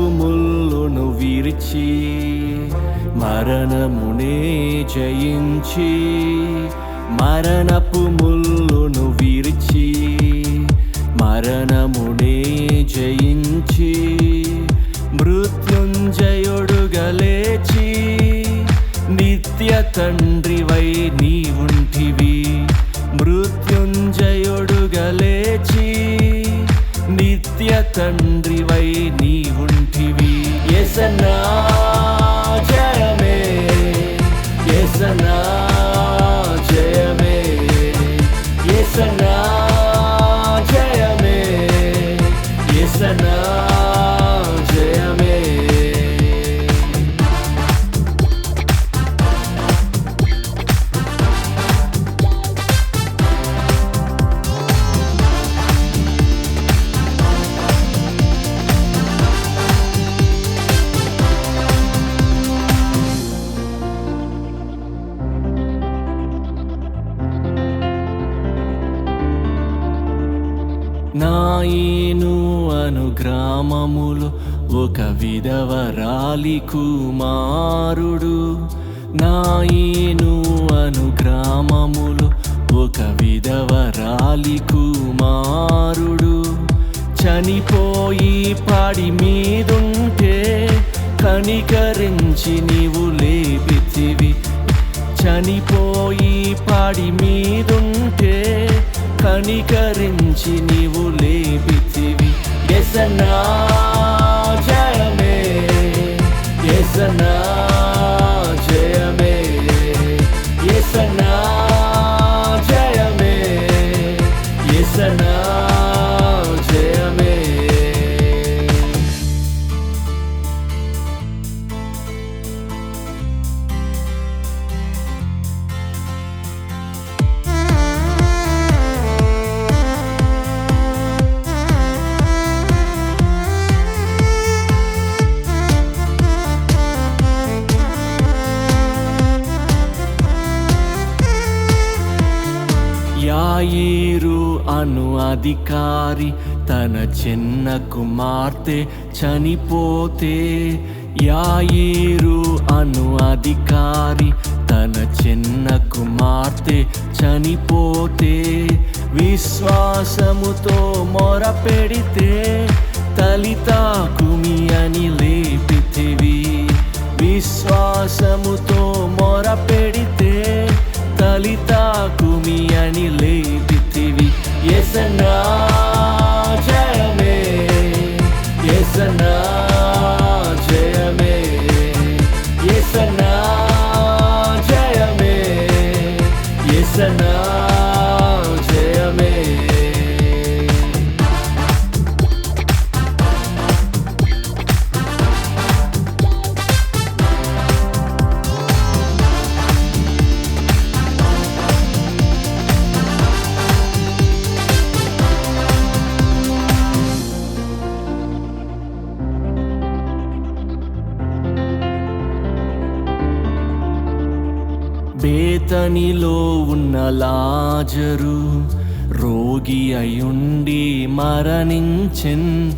మరణపు విరిచి మరణమునే జయించి మరణపు ముల్లును విరిచి మరణమునే జయించి మృత్యుంజయుడుగా లేచి నిత్య తండ్రివై నీవుంటివి. మృత్యుంజయుడుగా లేచి నిత్య తండ్రి నాయను అను గ్రామములో ఒక విధవరాలి కుమారుడు. నాయను అను గ్రామములో ఒక విధవరాలి కుమారుడు. చనిపోయి పాడి మీదుంటే కనికరించి నీవు లేపితివి. చనిపోయి పాడి మీదుంటే కనికరించి నీవు లేపితివి. ఎసనా యాయిరు అను అధికారి తన చిన్న కుమార్తె చనిపోతే యాయిరు అను అధికారి తన చిన్న కుమార్తె చనిపోతే విశ్వాసముతో మొరపెడితే తలిత తలితాకు அண்ணா ஜெயமே எஸ் அண்ணா ஜெயமே எஸ் அண்ணா ஜெயமே எஸ் அண்ணா బేతనిలో ఉన్న లాజరు రోగి అయుండి మరణించెన్.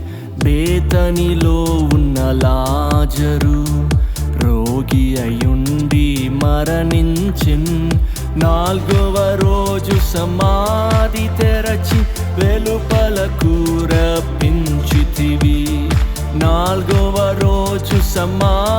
బేతనిలో ఉన్న లాజరు రోగి అయుండి మరణించెన్. నాల్గవ రోజు సమాధి తెరచి వెలుపలకు రప్పించితివి నాల్గవ రోజు సమాధి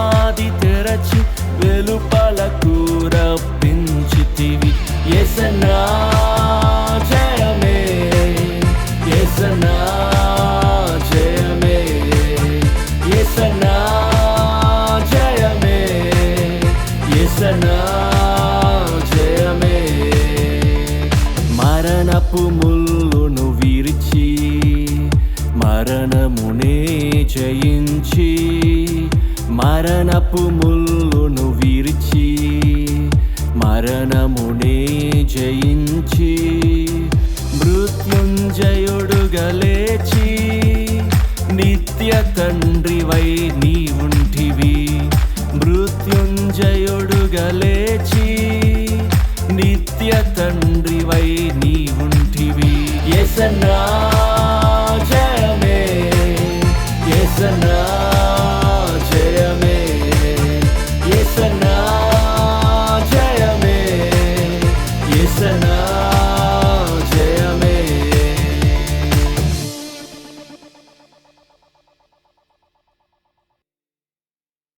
శాపపు ముల్లును విరిచి మరణమునే జయించి మరణపు ముల్లును విరిచి మరణమునే జయించి మృత్యుంజయుడుగలేచి నిత్య తండ్రివై నీ ఉంటివి. మృత్యుంజయుడుగలేచి నిత్య తండ్రివై నీ ஏசனா ஜெயமே ஏசனா ஜெயமே ஏசனா ஜெயமே ஏசனா